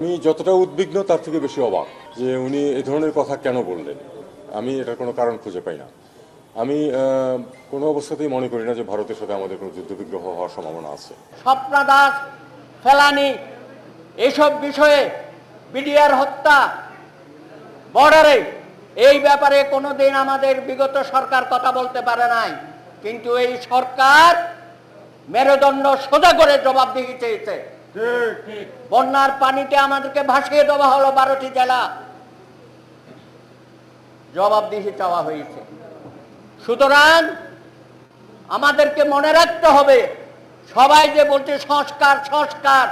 আমি যতটা উদ্বিগ্ন, তার থেকে বেশি অবাক যে উনি এ ধরনের কথা কেন বললেন। আমি এটার কোনো কারণ খুঁজে পাই না। আমি কোনো অবস্থাতেই মনে করি না যে ভারতের সাথে আমাদের কোনো যুদ্ধবিগ্রহ হওয়ার সম্ভাবনা আছে। স্বপ্নাদাস ফেলানি, এসব বিষয়ে বিডিআর হত্যা, বর্ডারে, এই ব্যাপারে কোনোদিন আমাদের বিগত সরকার কথা বলতে পারে নাই। কিন্তু এই সরকার মেরুদণ্ড সোজা করে জবাবদিহি চেয়েছে। বন্যার পানিতে আমাদেরকে ভাসিয়ে দেওয়া হলো বারোটি জেলা। জবাবদিহি চাওয়া হয়েছে। সুতরাং আমাদেরকে মনে রাখতে হবে, সবাই যে বলছে সংস্কার সংস্কার,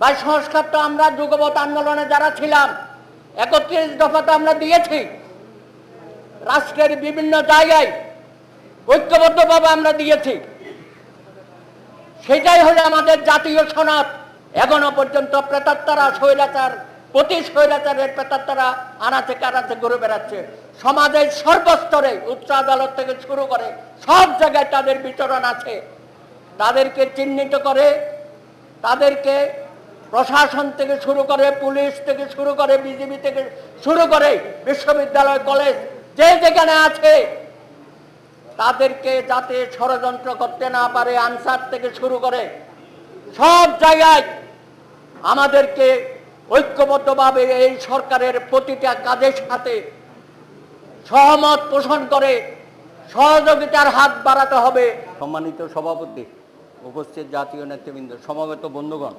ভাই সংস্কার তো আমরা যুগবত আন্দোলনে যারা ছিলাম, একত্রিশ দফা তো আমরা দিয়েছি। রাষ্ট্রের বিভিন্ন জায়গায় ঐক্যবদ্ধভাবে আমরা দিয়েছি। সেটাই হলো আমাদের জাতীয় সনদ। এখনও পর্যন্ত প্রেতাত্মারা স্বৈরাচার, প্রতি স্বৈরাচারের প্রেতাত্মারা আনাচে কানাচে ঘুরে বেড়াচ্ছে। সমাজের সর্বস্তরে উচ্চ আদালত থেকে শুরু করে সব জায়গায় তাদের বিচরণ আছে। তাদেরকে চিহ্নিত করে, তাদেরকে প্রশাসন থেকে শুরু করে, পুলিশ থেকে শুরু করে বিজেপি থেকে শুরু করে, বিশ্ববিদ্যালয়, কলেজ, যে যেখানে আছে তাদেরকে যাতে ষড়যন্ত্র করতে না পারে, আনসার থেকে শুরু করে সব জায়গায় আমাদেরকে ঐক্যবদ্ধভাবে এই সরকারের প্রতিটা কাজের সাথে সহমত পোষণ করে সহযোগিতার হাত বাড়াতে হবে। সম্মানিত সভাপতি, উপস্থিত জাতীয় নেতৃবৃন্দ, সমবেত বন্ধুগণ,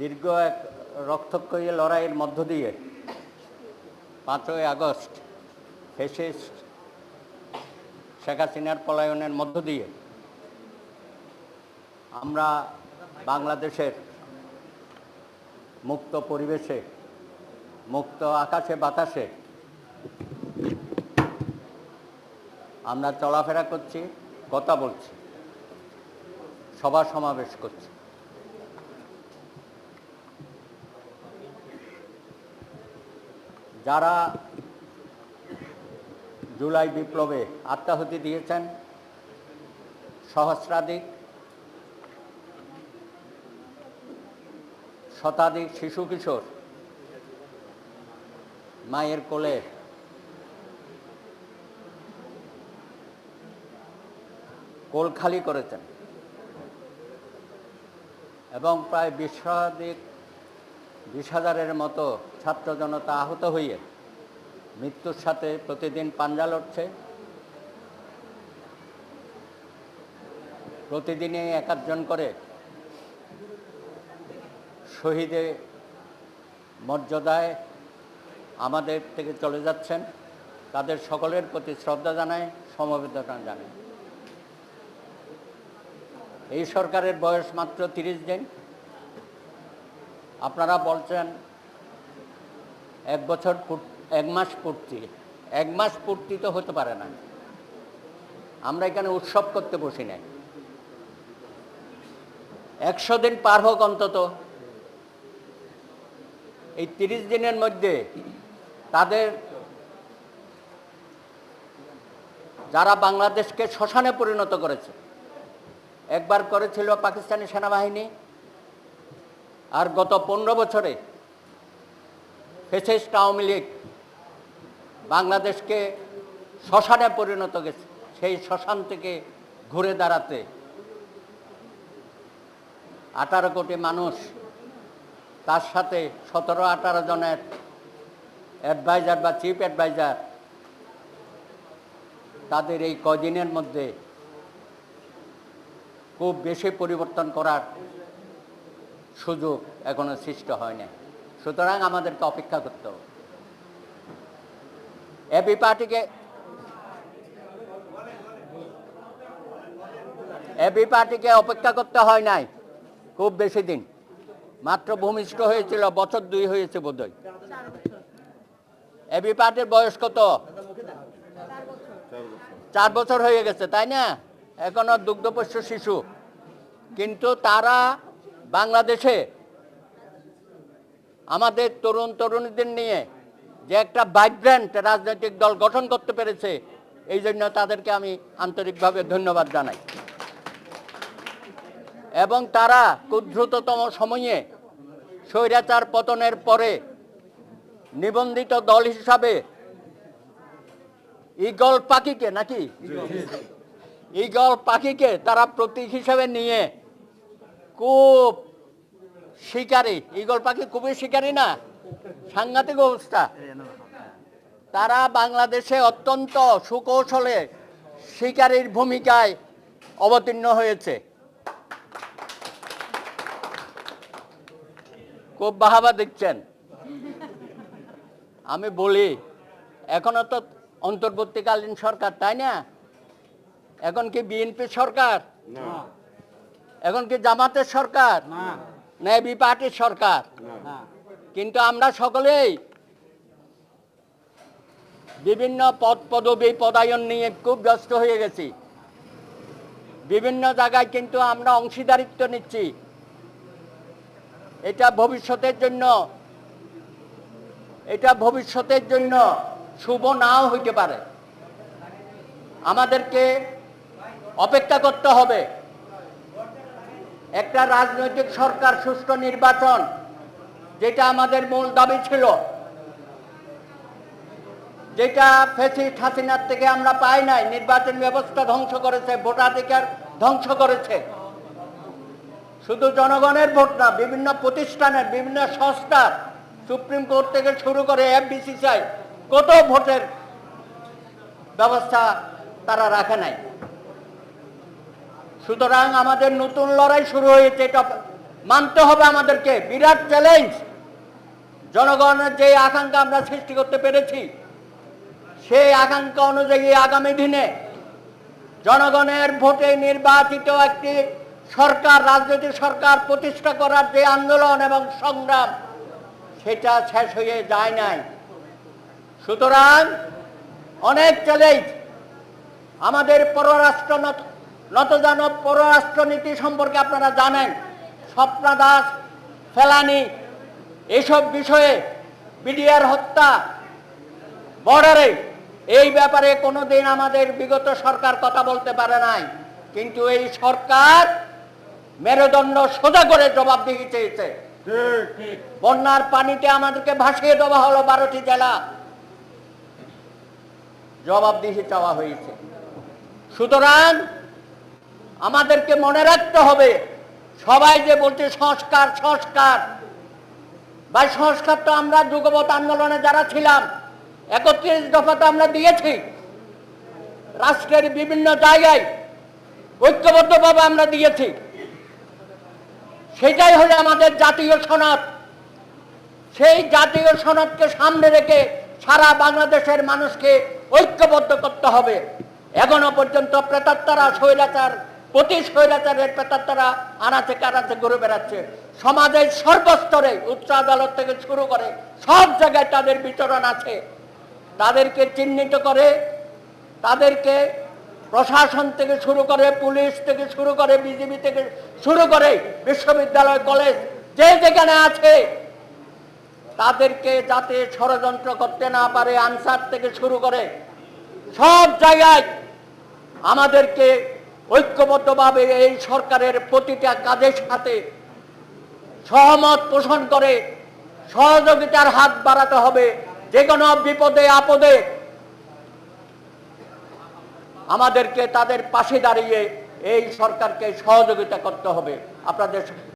দীর্ঘ এক রক্তক্ষয়ী লড়াইয়ের মধ্য দিয়ে পাঁচই আগস্ট ফেসিস্ট শেখ হাসিনার পলায়নের মধ্য দিয়ে আমরা বাংলাদেশের মুক্ত পরিবেশে, মুক্ত আকাশে, বাতাসে আমরা চলাফেরা করছি, কথা বলছি, সভা সমাবেশ করছি। যারা জুলাই বিপ্লবে আত্মাহুতি দিয়েছেন, সহস্রাধিক শতাধিক শিশু কিশোর মায়ের কোলে কোল খালি করেছেন এবং প্রায় বিশ শতাধিক বিশ হাজারের মতো ছাত্র জনতা আহত হয়ে মৃত্যুর সাথে প্রতিদিন পাঞ্জা লড়ছে। প্রতিদিনই এক একজন করে শহীদে মর্যাদায় আমাদের থেকে চলে যাচ্ছেন। তাদের সকলের প্রতি শ্রদ্ধা জানায় সমবেদনা জানায় এই সরকারের বয়স মাত্র তিরিশ দিন। আপনারা বলছেন এক বছর এক মাস পূর্তি। এক মাস পূর্তি তো হতে পারে না। আমরা এখানে উৎসব করতে বসি নাই। একশো দিন পার হোক অন্তত। এই তিরিশ দিনের মধ্যে তাদের যারা বাংলাদেশকে শ্মশানে পরিণত করেছে, একবার করেছিল পাকিস্তানি সেনাবাহিনী আর গত পনেরো বছরে ফেসিস্ট আওয়ামী লীগ বাংলাদেশকে শ্মশানে পরিণত গেছে, সেই শ্মশান থেকে ঘুরে দাঁড়াতে আঠারো কোটি মানুষ, তার সাথে সতেরো আঠারো জনের অ্যাডভাইজার বা চিফ অ্যাডভাইজার তাদের এই কদিনের মধ্যে খুব বেশি পরিবর্তন করার সুযোগ এখনও সৃষ্টি হয় না সুতরাং আমাদেরকে অপেক্ষা করতে হবে। এবি পার্টিকে এবি পার্টিকে অপেক্ষা করতে হয় নাই, খুব বেশি দিন। মাত্র ভূমিষ্ঠ হয়েছিল, বছর দুই হয়েছে বোধহয়। এবি পার্টির বয়স কত? চার বছর হয়ে গেছে, তাই না? এখনও দুগ্ধপোষ্য শিশু। কিন্তু তারা বাংলাদেশে আমাদের তরুণ তরুণীদের নিয়ে যে একটা ভাইব্রেন্ট রাজনৈতিক দল গঠন করতে পেরেছে এই জন্য তাদেরকে আমি আন্তরিকভাবে ধন্যবাদ জানাই। এবং তারা খুব সময়ে স্বৈরাচার পতনের পরে নিবন্ধিত দল হিসাবে ইগল পাখিকে নাকি? ইগল পাখিকে তারা প্রতীক হিসেবে নিয়ে খুব শিকারী। ইগল পাখি খুবই শিকারী না? সাংঘাতিক অবস্থা। তারা বাংলাদেশে অত্যন্ত সুকৌশলে শিকারীর ভূমিকায় অবতীর্ণ হয়েছে। খুব বাহাবা দিচ্ছেন আমি বলি, এখনও তো অন্তর্বর্তীকালীন সরকার, তাই না? এখন কি বিএনপি সরকার? এখন কি জামাতের সরকার? না। এবি পার্টির সরকার? কিন্তু আমরা সকলেই বিভিন্ন পদ পদবী পদায়ন নিয়ে খুব ব্যস্ত হয়ে গেছি। বিভিন্ন জায়গায় কিন্তু আমরা অংশীদারিত্ব নিচ্ছি। এটা ভবিষ্যতের জন্য এটা ভবিষ্যতের জন্য শুভ নাও হইতে পারে। আমাদেরকে অপেক্ষা করতে হবে। একটা রাজনৈতিক সরকার, সুষ্ঠু নির্বাচন, যেটা আমাদের মূল দাবি ছিল। যেটা ফেসিস্ট হাসিনার থেকে আমরা পাই নাই। নির্বাচন ব্যবস্থা ধ্বংস করেছে, ভোটাধিকার ধ্বংস করেছে। শুধু জনগণের ভোট না, বিভিন্ন প্রতিষ্ঠানের, বিভিন্ন সংস্থার, সুপ্রিম কোর্ট থেকে শুরু করে এফবিসিসিআই, কত ভোটের ব্যবস্থা তারা রাখে নাই। সুতরাং আমাদের নতুন লড়াই শুরু হয়েছে, এটা মানতে হবে আমাদেরকে। বিরাট চ্যালেঞ্জ জনগণের যে আকাঙ্ক্ষা আমরা সৃষ্টি করতে পেরেছি, সেই আকাঙ্ক্ষা অনুযায়ী আগামী দিনে জনগণের ভোটে নির্বাচিত একটি সরকার, রাজনৈতিক সরকার প্রতিষ্ঠা করার যে আন্দোলন এবং সংগ্রাম, সেটা শেষ হয়ে যায় নাই। সুতরাং অনেক চ্যালেঞ্জ আমাদের পররাষ্ট্র নতজানব পররাষ্ট্রনীতি সম্পর্কে আপনারা জানেন, স্বপ্না দাস, ফেলানি, এসব বিষয়ে বিডিআর হত্যা, বর্ডারে, এই ব্যাপারে কোনোদিন আমাদের বিগত সরকার কথা বলতে পারে নাই। কিন্তু এই সরকার মেরুদণ্ড সোজা করে জবাবদিহি চেয়েছে। বন্যার পানিতে আমাদেরকে ভাসিয়ে দেওয়া হলো বারোটি জেলা। জবাবদিহি চাওয়া হয়েছে। সুতরাং আমাদেরকে মনে রাখতে হবে, সবাই যে বলছে সংস্কার সংস্কার। বা সংস্কার তো আমরা যুগবত আন্দোলনে যারা ছিলাম, একত্রিশ দফা তো আমরা দিয়েছি। রাষ্ট্রের বিভিন্ন জায়গায় ঐক্যবদ্ধভাবে আমরা দিয়েছি। সেটাই হলো আমাদের জাতীয় সনদ। সেই জাতীয় সনদকে সামনে রেখে সারা বাংলাদেশের মানুষকে ঐক্যবদ্ধ করতে হবে। এখনও পর্যন্ত প্রেতাত্মারা, স্বৈরাচার প্রতি স্বৈরাচারের প্রেতাত্মারা আনাচে কানাচে ঘুরে বেড়াচ্ছে। সমাজের সর্বস্তরে উচ্চ আদালত থেকে শুরু করে সব জায়গায় তাদের বিচরণ আছে। তাদেরকে চিহ্নিত করে, তাদেরকে প্রশাসন থেকে শুরু করে, পুলিশ থেকে শুরু করে বিজেপি থেকে শুরু করে, বিশ্ববিদ্যালয়, কলেজ, যে যেখানে আছে, তাদেরকে যাতে ষড়যন্ত্র করতে না পারে, আনসার থেকে শুরু করে, সব জায়গায় আমাদেরকে ঐক্যবদ্ধভাবে এই সরকারের প্রতিটা কাজের সাথে সহমত পোষণ করে সহযোগিতার হাত বাড়াতে হবে, যে কোনো বিপদে আপদে আমাদেরকে তাদের পাশে দাঁড়িয়ে এই সরকারকে সহযোগিতা করতে হবে। আপনাদের